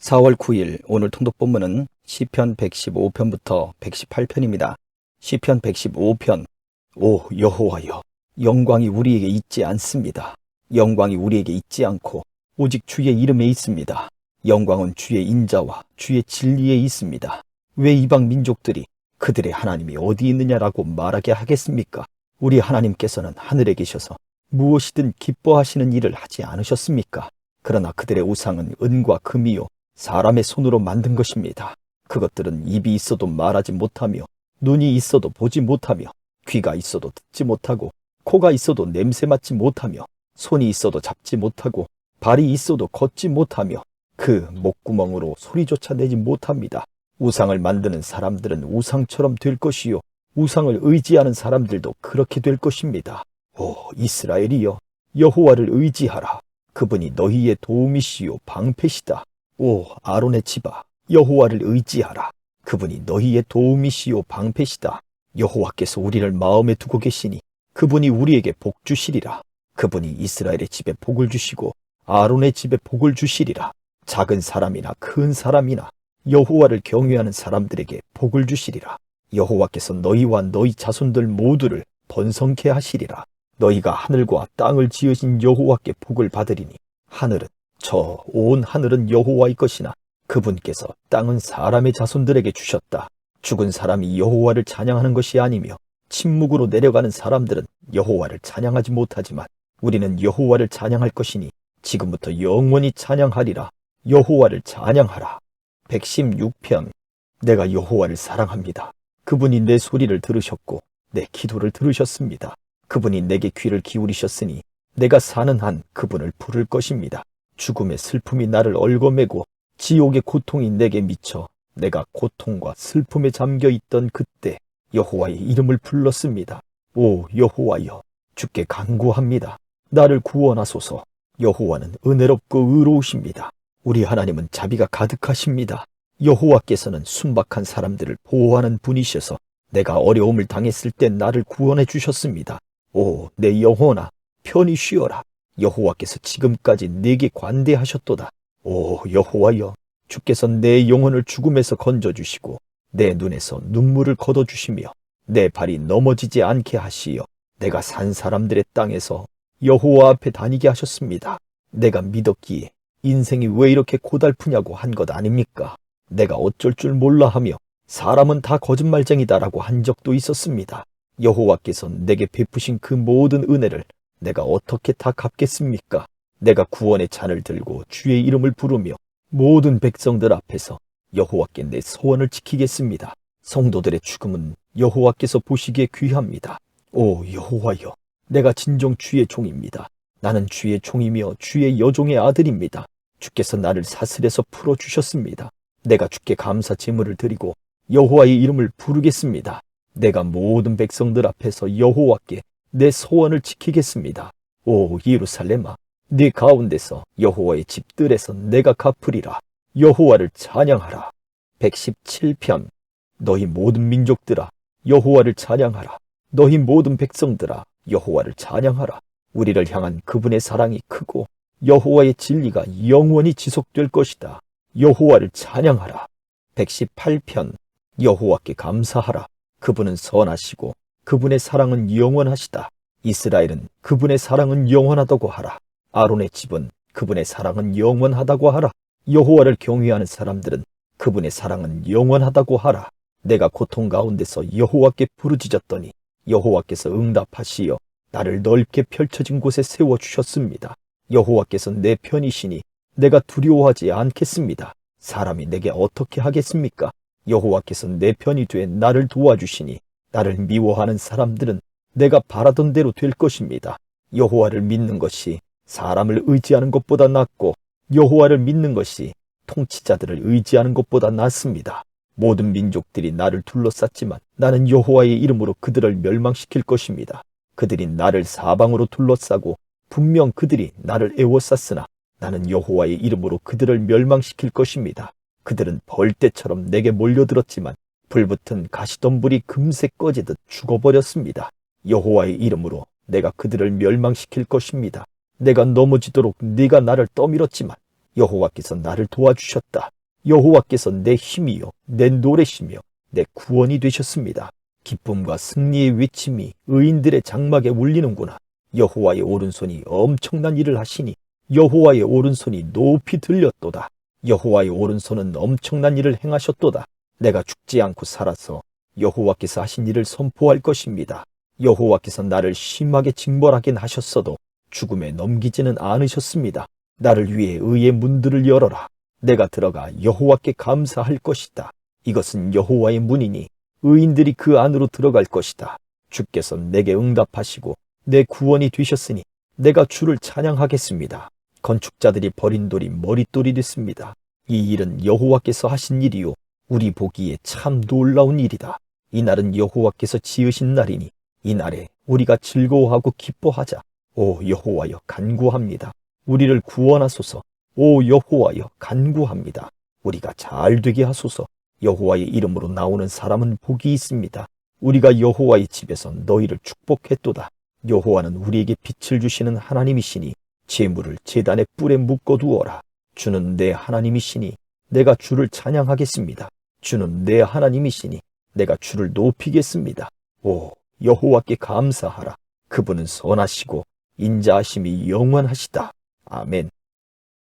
4월 9일 오늘 통독 본문은 시편 115편부터 118편입니다. 시편 115편 오 여호와여 영광이 우리에게 있지 않습니다. 영광이 우리에게 있지 않고 오직 주의 이름에 있습니다. 영광은 주의 인자와 주의 진리에 있습니다. 왜 이방 민족들이 그들의 하나님이 어디 있느냐라고 말하게 하겠습니까? 우리 하나님께서는 하늘에 계셔서 무엇이든 기뻐하시는 일을 하지 않으셨습니까? 그러나 그들의 우상은 은과 금이요 사람의 손으로 만든 것입니다. 그것들은 입이 있어도 말하지 못하며 눈이 있어도 보지 못하며 귀가 있어도 듣지 못하고 코가 있어도 냄새 맡지 못하며 손이 있어도 잡지 못하고 발이 있어도 걷지 못하며 그 목구멍으로 소리조차 내지 못합니다. 우상을 만드는 사람들은 우상처럼 될 것이요 우상을 의지하는 사람들도 그렇게 될 것입니다. 오 이스라엘이여 여호와를 의지하라. 그분이 너희의 도움이시요 방패시다. 오 아론의 집아 여호와를 의지하라. 그분이 너희의 도움이시요 방패시다. 여호와께서 우리를 마음에 두고 계시니 그분이 우리에게 복 주시리라. 그분이 이스라엘의 집에 복을 주시고 아론의 집에 복을 주시리라. 작은 사람이나 큰 사람이나 여호와를 경외하는 사람들에게 복을 주시리라. 여호와께서 너희와 너희 자손들 모두를 번성케 하시리라. 너희가 하늘과 땅을 지으신 여호와께 복을 받으리니 하늘은 저 온 하늘은 여호와의 것이나 그분께서 땅은 사람의 자손들에게 주셨다. 죽은 사람이 여호와를 찬양하는 것이 아니며 침묵으로 내려가는 사람들은 여호와를 찬양하지 못하지만 우리는 여호와를 찬양할 것이니 지금부터 영원히 찬양하리라. 여호와를 찬양하라. 116편 내가 여호와를 사랑합니다. 그분이 내 소리를 들으셨고 내 기도를 들으셨습니다. 그분이 내게 귀를 기울이셨으니 내가 사는 한 그분을 부를 것입니다. 죽음의 슬픔이 나를 얽어매고 지옥의 고통이 내게 미쳐 내가 고통과 슬픔에 잠겨 있던 그때 여호와의 이름을 불렀습니다. 오 여호와여 주께 간구합니다. 나를 구원하소서. 여호와는 은혜롭고 의로우십니다. 우리 하나님은 자비가 가득하십니다. 여호와께서는 순박한 사람들을 보호하는 분이셔서 내가 어려움을 당했을 때 나를 구원해 주셨습니다. 오, 내 영혼아, 편히 쉬어라. 여호와께서 지금까지 내게 관대하셨도다. 오, 여호와여, 주께서 내 영혼을 죽음에서 건져주시고 내 눈에서 눈물을 걷어주시며 내 발이 넘어지지 않게 하시어 내가 산 사람들의 땅에서 여호와 앞에 다니게 하셨습니다. 내가 믿었기에 인생이 왜 이렇게 고달프냐고 한 것 아닙니까? 내가 어쩔 줄 몰라 하며 사람은 다 거짓말쟁이다라고 한 적도 있었습니다. 여호와께서 내게 베푸신 그 모든 은혜를 내가 어떻게 다 갚겠습니까? 내가 구원의 잔을 들고 주의 이름을 부르며 모든 백성들 앞에서 여호와께 내 소원을 지키겠습니다. 성도들의 죽음은 여호와께서 보시기에 귀합니다. 오 여호와여, 내가 진정 주의 종입니다. 나는 주의 종이며 주의 여종의 아들입니다. 주께서 나를 사슬에서 풀어 주셨습니다. 내가 주께 감사 제물을 드리고 여호와의 이름을 부르겠습니다. 내가 모든 백성들 앞에서 여호와께 내 소원을 지키겠습니다. 오 예루살렘아, 네 가운데서 여호와의 집들에서 내가 갚으리라. 여호와를 찬양하라. 117편 너희 모든 민족들아 여호와를 찬양하라. 너희 모든 백성들아 여호와를 찬양하라. 우리를 향한 그분의 사랑이 크고 여호와의 진리가 영원히 지속될 것이다. 여호와를 찬양하라. 118편 여호와께 감사하라. 그분은 선하시고 그분의 사랑은 영원하시다. 이스라엘은 그분의 사랑은 영원하다고 하라. 아론의 집은 그분의 사랑은 영원하다고 하라. 여호와를 경외하는 사람들은 그분의 사랑은 영원하다고 하라. 내가 고통 가운데서 여호와께 부르짖었더니 여호와께서 응답하시어 나를 넓게 펼쳐진 곳에 세워 주셨습니다. 여호와께서 내 편이시니 내가 두려워하지 않겠습니다. 사람이 내게 어떻게 하겠습니까? 여호와께서 내 편이 돼 나를 도와주시니 나를 미워하는 사람들은 내가 바라던 대로 될 것입니다. 여호와를 믿는 것이 사람을 의지하는 것보다 낫고 여호와를 믿는 것이 통치자들을 의지하는 것보다 낫습니다. 모든 민족들이 나를 둘러쌌지만 나는 여호와의 이름으로 그들을 멸망시킬 것입니다. 그들이 나를 사방으로 둘러싸고 분명 그들이 나를 애워쌌으나 나는 여호와의 이름으로 그들을 멸망시킬 것입니다. 그들은 벌떼처럼 내게 몰려들었지만 불붙은 가시덤불이 금세 꺼지듯 죽어버렸습니다. 여호와의 이름으로 내가 그들을 멸망시킬 것입니다. 내가 넘어지도록 네가 나를 떠밀었지만 여호와께서 나를 도와주셨다. 여호와께서 내 힘이요, 내 노래시며 내 구원이 되셨습니다. 기쁨과 승리의 외침이 의인들의 장막에 울리는구나. 여호와의 오른손이 엄청난 일을 하시니 여호와의 오른손이 높이 들렸도다. 여호와의 오른손은 엄청난 일을 행하셨도다. 내가 죽지 않고 살아서 여호와께서 하신 일을 선포할 것입니다. 여호와께서 나를 심하게 징벌하긴 하셨어도 죽음에 넘기지는 않으셨습니다. 나를 위해 의의 문들을 열어라. 내가 들어가 여호와께 감사할 것이다. 이것은 여호와의 문이니 의인들이 그 안으로 들어갈 것이다. 주께서 내게 응답하시고 내 구원이 되셨으니 내가 주를 찬양하겠습니다. 건축자들이 버린 돌이 머릿돌이 됐습니다. 이 일은 여호와께서 하신 일이요 우리 보기에 참 놀라운 일이다. 이 날은 여호와께서 지으신 날이니 이 날에 우리가 즐거워하고 기뻐하자. 오 여호와여 간구합니다. 우리를 구원하소서. 오 여호와여 간구합니다. 우리가 잘 되게 하소서. 여호와의 이름으로 나오는 사람은 복이 있습니다. 우리가 여호와의 집에서 너희를 축복했도다. 여호와는 우리에게 빛을 주시는 하나님이시니 재물을 제단의 뿔에 묶어 두어라. 주는 내 하나님이시니 내가 주를 찬양하겠습니다. 주는 내 하나님이시니 내가 주를 높이겠습니다. 오 여호와께 감사하라. 그분은 선하시고 인자하심이 영원하시다. 아멘.